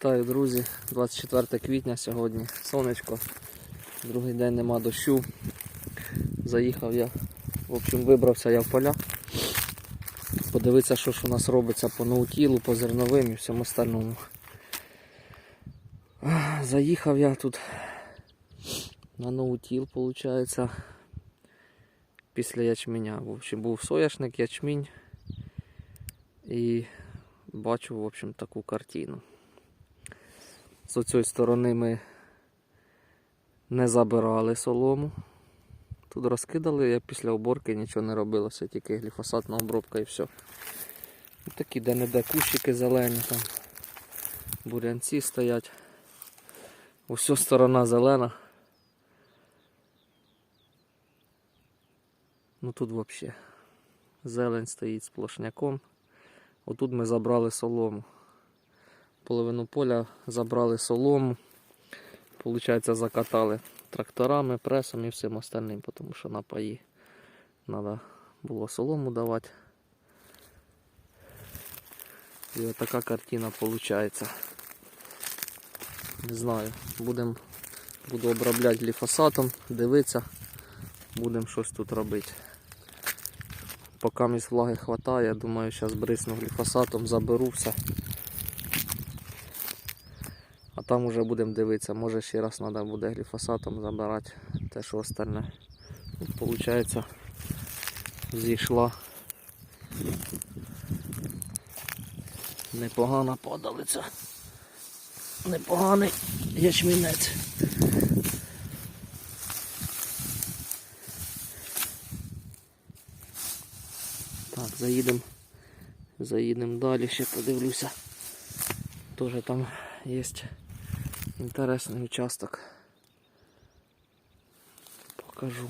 Вітаю, друзі! 24 квітня сьогодні. Сонечко. Другий день нема дощу. Заїхав я. В общем, вибрався я в поля. Подивитися, що ж у нас робиться по наутілу, по зерновим і всьому остальному. Заїхав я тут на наутіл, виходить, після ячменя. В общем, був соняшник, ячмінь. І бачу, в общем, таку картину. З цієї сторони ми не забирали солому. Тут розкидали, я після оборки нічого не робилося, тільки гліфосатна обробка і все. І такі де-не-де кущики зелені, там бурянці стоять. Уся сторона зелена. Ну тут взагалі зелень стоїть сплошняком. Отут ми забрали солому. Половину поля забрали солому. Получається, закатали тракторами, пресом і всім остальним, тому що на паї треба було солому давати. І от така картина виходить. Не знаю, будем, буду обробляти гліфосатом, дивитися, будемо щось тут робити. Поки місь влаги вистачає, думаю, зараз брисну гліфосатом, заберу все. Там вже будемо дивитися, може ще раз треба буде гліфосатом забирати те, що остальне. Тут, виходить, зійшла непогана падалиця. Непоганий ячмінець. Так, заїдемо. Заїдемо далі, ще подивлюся. Тоже там є інтересний участок. Покажу.